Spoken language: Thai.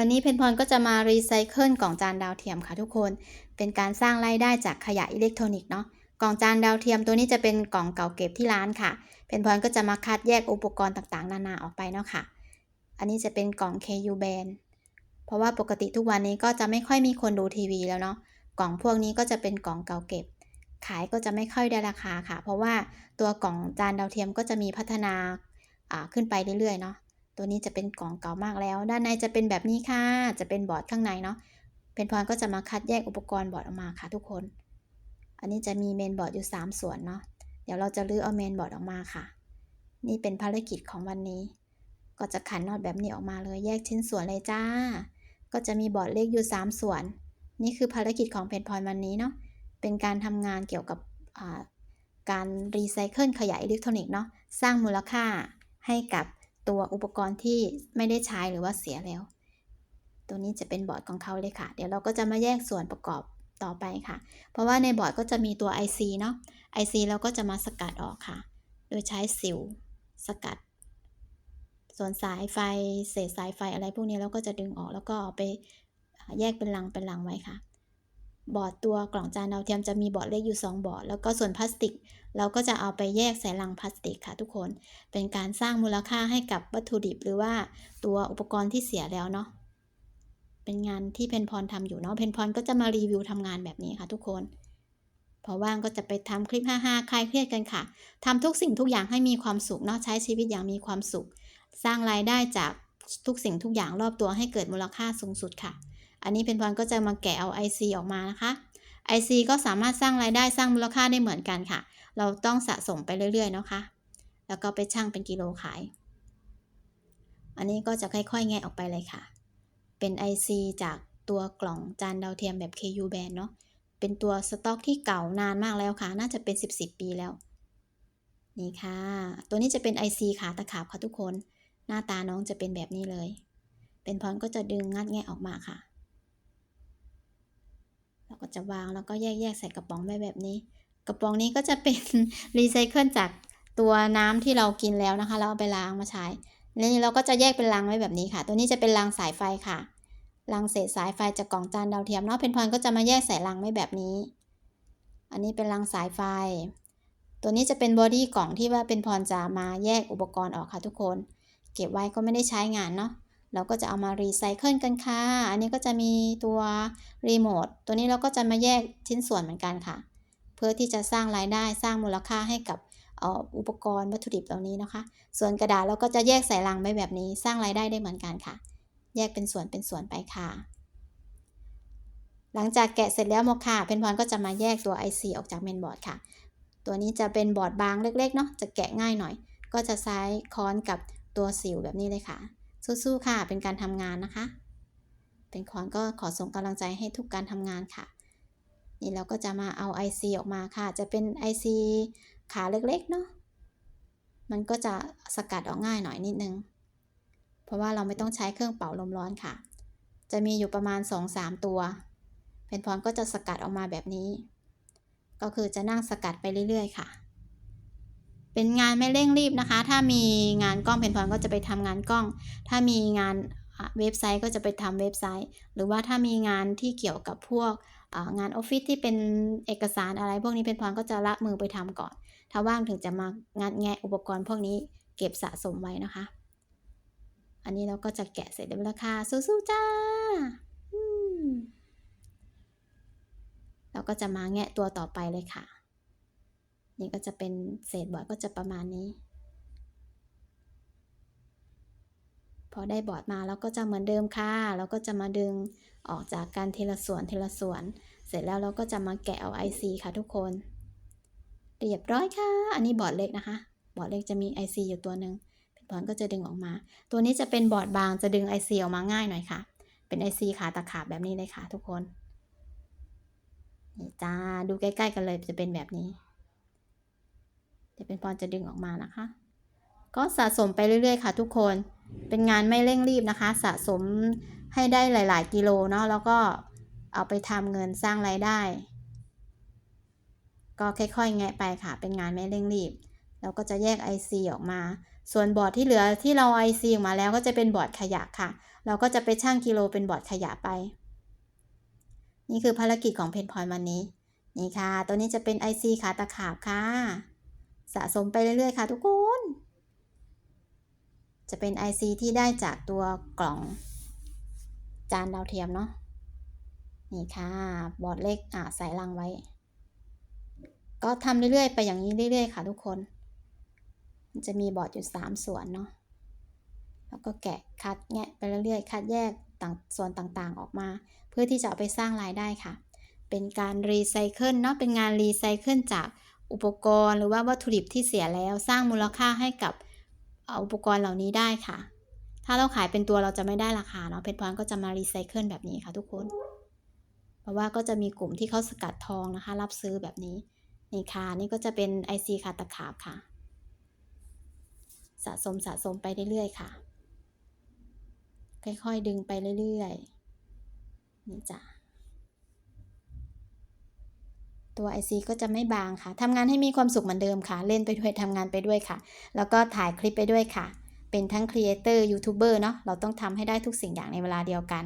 วันนี้เพนพรก็จะมารีไซเคิลกล่องจานดาวเทียมค่ะทุกคน เป็นการสร้างรายได้จากขยะอิเล็กทรอนิกส์เนาะ กล่องจานดาวเทียมตัวนี้จะเป็นกล่องเก่าเก็บที่ร้านค่ะ เพนพรก็จะมาคัดแยกอุปกรณ์ต่างๆ นานาออกไปเนาะค่ะ อันนี้จะเป็นกล่อง KU band เพราะว่าปกติทุกวันนี้ก็จะไม่ค่อยมีคนดูทีวีแล้วเนาะ กล่องพวกนี้ก็จะเป็นกล่องเก่าเก็บ ขายก็จะไม่ค่อยได้ราคาค่ะ เพราะว่าตัวกล่องจานดาวเทียมก็จะมีพัฒนาอ่าขึ้นไปเรื่อยๆเนาะ ตัวนี้จะเป็นกล่องเก่ามากแล้ว ด้านในจะเป็นแบบนี้ค่ะ จะเป็นบอร์ดข้างในเนาะ เป็นพรก็จะมาคัดแยกอุปกรณ์บอร์ดออกมาค่ะทุกคน อันนี้จะมีเมนบอร์ดอยู่ 3 ส่วนเนาะ เดี๋ยวเราจะลื้อเอาเมนบอร์ดออกมาค่ะ นี่เป็นภารกิจของวันนี้ ก็จะขันน็อตแบบนี้ออกมาเลย แยกชิ้นส่วนเลยจ้า ก็จะมีบอร์ดเล็กอยู่ 3 ส่วน นี่คือภารกิจของเพนพรวันนี้เนาะ เป็นการทำงานเกี่ยวกับการรีไซเคิลขยะอิเล็กทรอนิกส์เนาะ สร้างมูลค่าให้กับ ตัวอุปกรณ์ที่ไม่ได้ใช้หรือว่าเสียแล้ว ตัวนี้จะเป็นบอร์ดของเขาเลยค่ะ เดี๋ยวเราก็จะมาแยกส่วนประกอบต่อไปค่ะ เพราะว่าในบอร์ดก็จะมีตัว IC เนาะ IC เราก็จะมาสกัดออกค่ะ โดยใช้สิวสกัด ส่วนสายไฟ เศษสายไฟอะไรพวกนี้เราก็จะดึงออกแล้วก็เอาไปแยกเป็นลังเป็นลังไว้ค่ะ บอร์ดตัวกล่องจานดาวเทียมจะมีบอร์ดเล็กอยู่ 2 บอร์ด แล้วก็ส่วนพลาสติก เราก็จะเอาไปแยกใส่ลังพลาสติกค่ะทุกคน เป็นการสร้างมูลค่าให้กับวัตถุดิบหรือว่าตัวอุปกรณ์ที่เสียแล้วเนาะ เป็นงานที่เพนพรทำอยู่เนาะ เพนพรก็จะมารีวิวทำงานแบบนี้ค่ะทุกคน พอว่างก็จะไปทำคลิปฮ่าคลายเครียดกันค่ะทำทุกสิ่งทุกอย่างให้มีความสุขเนาะ ใช้ชีวิตอย่างมีความสุข สร้างรายได้จากทุกสิ่งทุกอย่างรอบตัวให้เกิดมูลค่าสูงสุดค่ะ อันนี้เพนพรก็จะมาแกะเอา IC ออกมานะคะ IC ก็สามารถสร้างรายได้สร้างมูลค่าได้เหมือนกันค่ะ เราต้องสะสมไปเรื่อยๆเนาะคะ แล้วก็ไปชั่งเป็นกิโลขาย อันนี้ก็จะค่อยๆ แงะออกไปเลยค่ะ เป็น IC จากตัวกล่องจานดาวเทียมแบบ KU band เนาะ เป็นตัวสต็อกที่เก่านานมากแล้วค่ะ น่าจะเป็น 10 10 ปีแล้ว นี่ค่ะ ตัวนี้จะเป็น IC ขาตะขาบค่ะทุกคน หน้าตาน้องจะเป็นแบบนี้เลย เป็นพรก็จะดึงงัดแงะออกมาค่ะ ก็จะวางแล้วก็แยกๆใส่กระป๋องไว้แบบนี้ กระป๋องนี้ก็จะเป็นรีไซเคิลจากตัวน้ำที่เรากินแล้วนะคะแล้วเอาไปล้างมาใช้นี่เราก็จะแยกเป็นลังไว้แบบนี้ค่ะ ตัวนี้จะเป็นลังสายไฟค่ะลังเศษสายไฟจากกล่องจานดาวเทียมเนาะเพนพรก็จะมาแยกใส่ลังไว้แบบนี้ อันนี้เป็นลังสายไฟ ตัวนี้จะเป็นบอดี้กล่องที่ว่าเป็นพรจะมาแยกอุปกรณ์ออกค่ะทุกคน เก็บไว้ก็ไม่ได้ใช้งานเนาะ เราก็จะเอามารีไซเคิลกันค่ะ อันนี้ก็จะมีตัวรีโมทตัวนี้เราก็จะมาแยกชิ้นส่วนเหมือนกันค่ะ เพื่อที่จะสร้างรายได้สร้างมูลค่าให้กับอุปกรณ์วัตถุดิบเหล่านี้นะคะ ส่วนกระดาษเราก็จะแยกใส่ลังไว้แบบนี้สร้างรายได้ได้เหมือนกันค่ะ แยกเป็นส่วนเป็นส่วนไปค่ะ หลังจากแกะเสร็จแล้วโมค่ะเพนพรก็จะมาแยกตัว IC ออกจากเมนบอร์ดค่ะ ตัวนี้จะเป็นบอร์ดบางเล็กๆเนาะจะแกะง่ายหน่อย ก็จะใช้ค้อนกับตัวสิวแบบนี้เลยค่ะ สู้ๆค่ะ เป็นการทำงานนะคะ เป็นคอนก็ขอส่งกำลังใจให้ทุกการทำงานค่ะ นี่เราก็จะมาเอา IC ออกมาค่ะ จะเป็น IC ขาเล็กๆเนาะ มันก็จะสกัดออกง่ายหน่อยนิดนึง เพราะว่าเราไม่ต้องใช้เครื่องเป่าลมร้อนค่ะ จะมีอยู่ประมาณ 2-3 ตัวเพนพรก็จะสกัดออกมาแบบนี้ ก็คือจะนั่งสกัดไปเรื่อยๆ ค่ะ เป็นงานไม่เร่งรีบนะคะ ถ้ามีงานกล้องเพนพรก็จะไปทำงานกล้อง ถ้ามีงานเว็บไซต์ก็จะไปทำเว็บไซต์ หรือว่าถ้ามีงานที่เกี่ยวกับพวกงานออฟฟิศที่เป็นเอกสารอะไร พวกนี้เพนพรก็จะละมือไปทำก่อน ถ้าว่างถึงจะมางานแงะอุปกรณ์พวกนี้เก็บสะสมไว้นะคะ อันนี้เราก็จะแกะเสร็จเรียบร้อยค่ะสู้ๆจ้าเราก็จะมาแงะตัวต่อไปเลยค่ะ นี่ก็จะเป็นเศษบอร์ดก็จะประมาณนี้ พอได้บอร์ดมาเราก็จะเหมือนเดิมค่ะเราก็จะมาดึงออกจากการทีละส่วนทีละส่วน เสร็จแล้วเราก็จะมาแกะเอา IC ค่ะทุกคนเรียบร้อยค่ะ อันนี้บอร์ดเล็กนะคะ บอร์ดเล็กจะมี IC อยู่ตัวหนึ่งพรก็จะดึงออกมา ตัวนี้จะเป็นบอร์ดบางจะดึง IC ออกมาง่ายหน่อยค่ะ เป็น IC ขาตะขาบแบบนี้เลยค่ะทุกคนนี่จ้าดูใกล้ ๆ กันเลยจะเป็นแบบนี้ เดี๋ยวเป็นพรจะดึงออกมานะคะ ก็สะสมไปเรื่อยๆค่ะ ทุกคนเป็นงานไม่เร่งรีบนะคะ สะสมให้ได้หลาย ๆ กิโลเนาะแล้วก็เอาไปทำเงินสร้างรายได้ ก็ค่อยๆแงะไปค่ะ เป็นงานไม่เร่งรีบ เราก็จะแยก IC ออกมา ส่วนบอร์ดที่เหลือที่เรา IC ออกมาแล้วก็จะเป็นบอร์ดขยะค่ะ เราก็จะไปชั่งกิโลเป็นบอร์ดขยะไป นี่คือภารกิจของเพนพอยวันนี้ นี่ค่ะ ตัวนี้จะเป็น IC ขาตะขาบค่ะ สะสมไปเรื่อยๆค่ะทุกคน จะเป็น IC ที่ได้จากตัวกล่อง จานดาวเทียมเนาะนี่ค่ะบอร์ดเล็กอ่าใส่ลังไว้ ก็ทำเรื่อยๆ ไปอย่างนี้เรื่อยๆ ค่ะทุกคนมันจะมีบอร์ดอยู่ 3 ส่วนเนาะ แล้วก็แกะคัดแงะไปเรื่อยๆ คัดแยกต่างส่วนต่างๆออกมา เพื่อที่จะเอาไปสร้างรายได้ค่ะ เป็นการรีไซเคิลเนาะ เป็นงานรีไซเคิลจาก อุปกรณ์หรือว่าวัตถุดิบที่เสียแล้วสร้างมูลค่าให้กับอุปกรณ์เหล่านี้ได้ค่ะ ถ้าเราขายเป็นตัวเราจะไม่ได้ราคาเนาะเพชรพรก็จะมารีไซเคิลแบบนี้ค่ะทุกคน เพราะว่าก็จะมีกลุ่มที่เขาสกัดทองนะคะ รับซื้อแบบนี้นี่ค่ะนี่ก็จะเป็น IC คาตะขาบค่ะ สะสมสะสมไปเรื่อยๆค่ะ ค่อยๆดึงไปเรื่อยๆนี่จ้ะ ตัว IC ก็จะไม่บางค่ะทำงานให้มีความสุขเหมือนเดิมค่ะ เล่นไปด้วยทำงานไปด้วยค่ะ แล้วก็ถ่ายคลิปไปด้วยค่ะ เป็นทั้งครีเอเตอร์ยูทูบเบอร์เนาะเราต้องทำให้ได้ทุกสิ่งอย่างในเวลาเดียวกัน